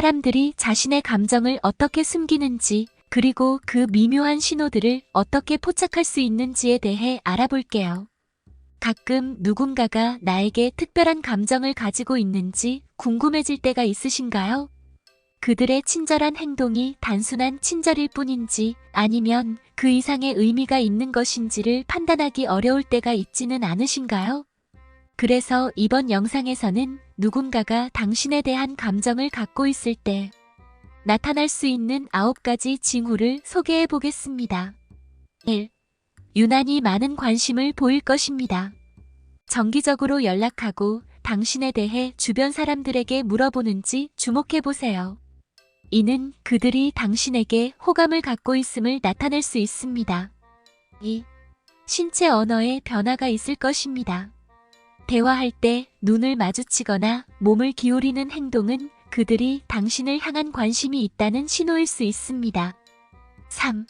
사람들이 자신의 감정을 어떻게 숨기는지, 그리고 그 미묘한 신호들을 어떻게 포착할 수 있는지에 대해 알아볼게요. 가끔 누군가가 나에게 특별한 감정을 가지고 있는지 궁금해질 때가 있으신가요? 그들의 친절한 행동이 단순한 친절일 뿐인지 아니면 그 이상의 의미가 있는 것인지를 판단하기 어려울 때가 있지는 않으신가요? 그래서 이번 영상에서는 누군가가 당신에 대한 감정을 갖고 있을 때 나타날 수 있는 아홉 가지 징후를 소개해 보겠습니다. 1. 유난히 많은 관심을 보일 것입니다. 정기적으로 연락하고 당신에 대해 주변 사람들에게 물어보는지 주목해 보세요. 이는 그들이 당신에게 호감을 갖고 있음을 나타낼 수 있습니다. 2. 신체 언어에 변화가 있을 것입니다. 대화할 때 눈을 마주치거나 몸을 기울이는 행동은 그들이 당신을 향한 관심이 있다는 신호일 수 있습니다. 3.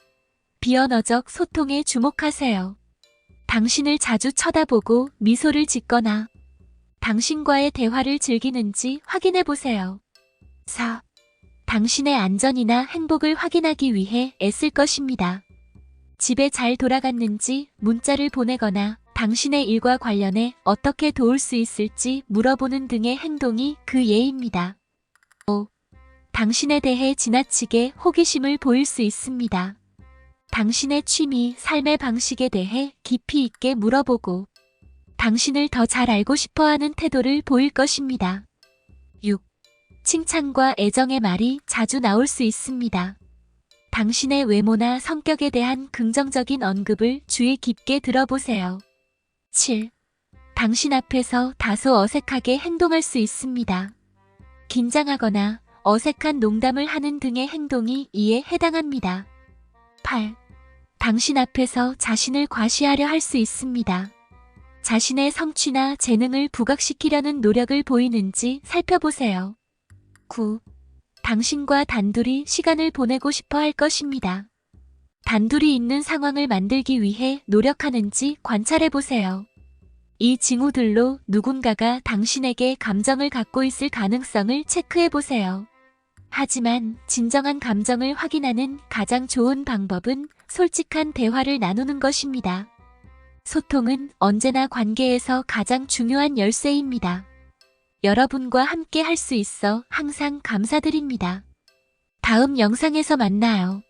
비언어적 소통에 주목하세요. 당신을 자주 쳐다보고 미소를 짓거나 당신과의 대화를 즐기는지 확인해 보세요. 4. 당신의 안전이나 행복을 확인하기 위해 애쓸 것입니다. 집에 잘 돌아갔는지 문자를 보내거나 당신의 일과 관련해 어떻게 도울 수 있을지 물어보는 등의 행동이 그 예입니다. 5. 당신에 대해 지나치게 호기심을 보일 수 있습니다. 당신의 취미, 삶의 방식에 대해 깊이 있게 물어보고 당신을 더 잘 알고 싶어 하는 태도를 보일 것입니다. 6. 칭찬과 애정의 말이 자주 나올 수 있습니다. 당신의 외모나 성격에 대한 긍정적인 언급을 주의 깊게 들어보세요. 7. 당신 앞에서 다소 어색하게 행동할 수 있습니다. 긴장하거나 어색한 농담을 하는 등의 행동이 이에 해당합니다. 8. 당신 앞에서 자신을 과시하려 할 수 있습니다. 자신의 성취나 재능을 부각시키려는 노력을 보이는지 살펴보세요. 9. 당신과 단둘이 시간을 보내고 싶어 할 것입니다. 단둘이 있는 상황을 만들기 위해 노력하는지 관찰해 보세요. 이 징후들로 누군가가 당신에게 감정을 갖고 있을 가능성을 체크해 보세요. 하지만 진정한 감정을 확인하는 가장 좋은 방법은 솔직한 대화를 나누는 것입니다. 소통은 언제나 관계에서 가장 중요한 열쇠입니다. 여러분과 함께 할 수 있어 항상 감사드립니다. 다음 영상에서 만나요.